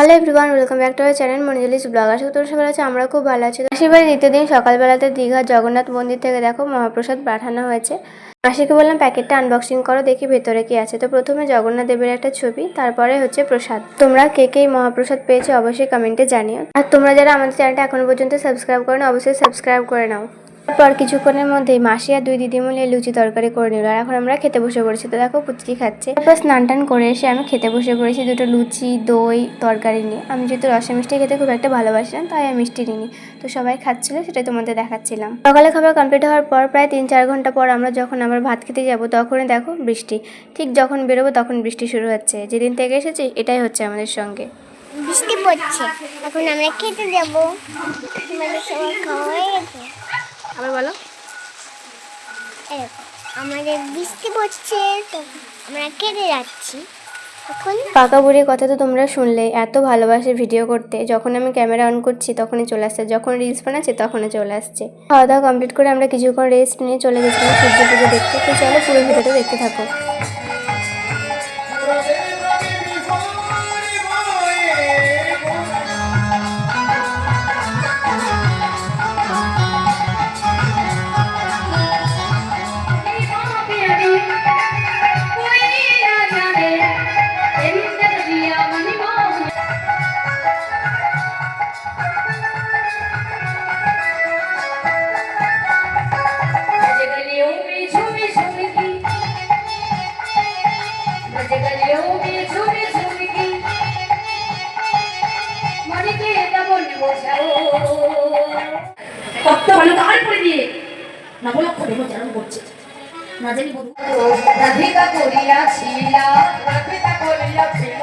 Hello everyone welcome back to our channel মনিজলিস blog আশা করি সবাই আছে, আমরা খুব ভালো আছি। সেবার দ্বিতীয় দিন সকালবেলাতে দীঘা, জগন্নাথ মন্দির থেকে দেখো মহাপ্রসাদ পাঠানো হয়েছে। মাসিকে বললাম, প্যাকেটটা আনবক্সিং করো, দেখি ভেতরে কি আছে। তো প্রথমে জগন্নাথ দেবের একটা ছবি, তারপরে হচ্ছে প্রসাদ। তোমরা কে কে মহাপ্রসাদ পেয়েছ অবশ্যই কমেন্টে জানিও। আর তোমরা যারা আমাদের চ্যানেলটা এখনও পর্যন্ত সাবস্ক্রাইব করো অবশ্যই সাবস্ক্রাইব করে নাও। তারপর কিছুক্ষণের মধ্যেই মাসি আর দুই দিদিমণি লুচি তরকারি করে নিল। আর এখন আমরা খেতে বসে পড়েছি। তো দেখো পুচকি খাচ্ছে। তারপর স্নান টান করে এসে আমি খেতে বসে পড়েছি দুটো লুচি, দই, তরকারি নিয়ে। আমি যেহেতু রসা মিষ্টি খেতে খুব একটা ভালোবাসি না তাই আমি মিষ্টি নিইনি। তো সবাই খাচ্ছিল, সেটাই তোমাদের দেখাচ্ছিলাম। সকালে খাবার কমপ্লিট হওয়ার পর প্রায় তিন চার ঘণ্টা পর আমরা যখন আবার ভাত খেতে যাব, তখনই দেখো বৃষ্টি। ঠিক যখন বেরোবো তখন বৃষ্টি শুরু হচ্ছে। যেদিন থেকে এসেছি, এটাই হচ্ছে আমাদের সঙ্গে। বৃষ্টি পড়ছে। এখন আমরা খেতে যাব। গেছে আবার বলো। আমাদের বৃষ্টি পড়ছে তো আমরা কেঁদে যাচ্ছি। পাকা বুড়ির কথা তো তোমরা শুনলে এত ভালোবাসে ভিডিও করতে। যখন আমি ক্যামেরা অন করছি তখনই চলে আসছে। যখন রিলস বানাচ্ছি তখনই চলে আসছে। খাওয়া দাওয়া কমপ্লিট করে আমরা কিছুক্ষণ রেস্ট নিয়ে চলে গেছিলাম সূর্য পুজো দেখতে। তো চলো পুরো ভিডিওটা দেখতে থাকো। কত ভালো গান করে দিয়ে না বলো করে মজা করছে না জানি বলব রাধিকা করিয়াছিলা রাধিকা করিয়াছিলা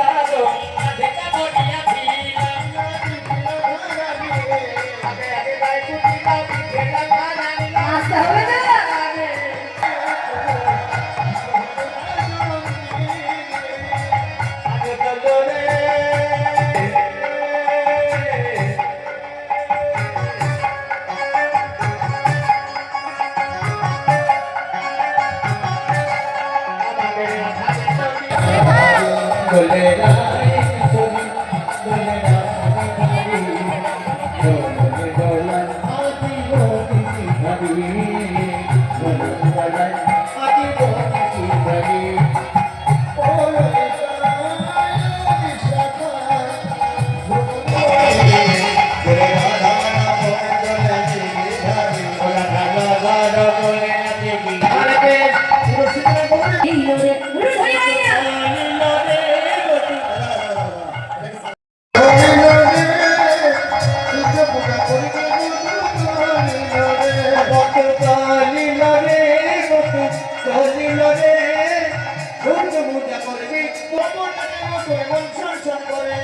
চলে দুর্গ পূজা করবি কত টাকা মতো এবং সঞ্চয় করে